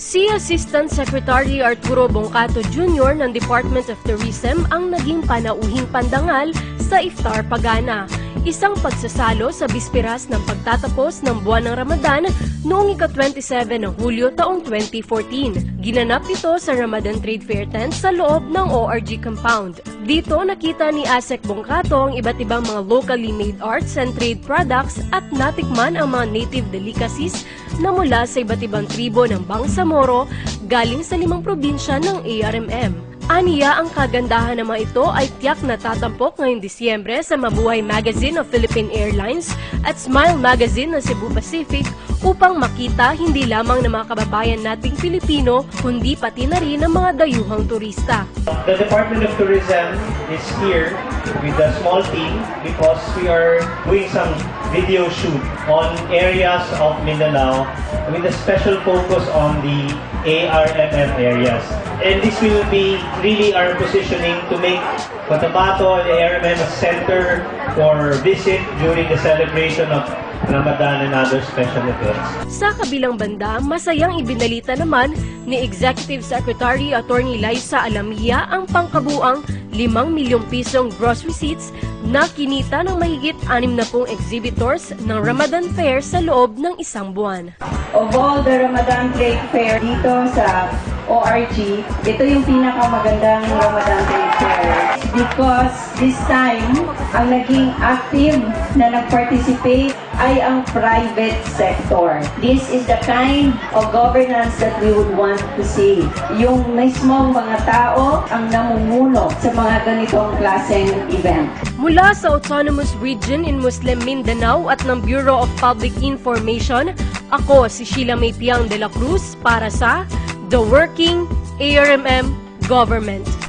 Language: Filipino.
Si Assistant Secretary Arturo Bongcato Jr. ng Department of Tourism ang naging panauhing pandangal sa Iftar Pagana, isang pagsasalo sa bisperas ng pagtatapos ng buwan ng Ramadan noong ika-27 ng Hulyo taong 2014. Ginanap ito sa Ramadan Trade Fair tent sa loob ng ORG compound. Dito nakita ni Asek Bongcato ang iba't ibang mga locally made arts and trade products at natikman ang mga native delicacies na mula sa iba't ibang tribo ng Bangsamoro galing sa limang probinsya ng ARMM. Aniya ang kagandahan ng mga ito ay tiyak na tatampok ngayong Disyembre sa Mabuhay Magazine of Philippine Airlines at Smile Magazine ng Cebu Pacific upang makita hindi lamang ng mga kababayan nating Pilipino kundi pati na rin ng mga dayuhang turista. The Department of Tourism is here with a small team because we are doing some video shoot on areas of Mindanao with a special focus on the ARMM areas. And this will be really our positioning to make Cotabato and the ARMM a center for visit during the celebration of Ramadan and other special events. Sa kabilang banda, masayang ibinalita naman ni Executive Secretary Attorney Liza Alamia ang pangkabuang 5 milyong pisong gross receipts na kinita ng mahigit 60 exhibitors ng Ramadan Fair sa loob ng isang buwan. of all the Ramadan Trade Fair dito sa ORG, ito yung pinakamagandang Ramadan Fair. Because this time, ang naging active na nag-participate ay ang private sector. This is the kind of governance that we would want to see. Yung mismong mga tao ang namumuno sa mga ganitong klaseng event. Mula sa Autonomous Region in Muslim Mindanao at ng Bureau of Public Information, ako si Sheila Maypiang de la Cruz para sa The Working ARMM Government.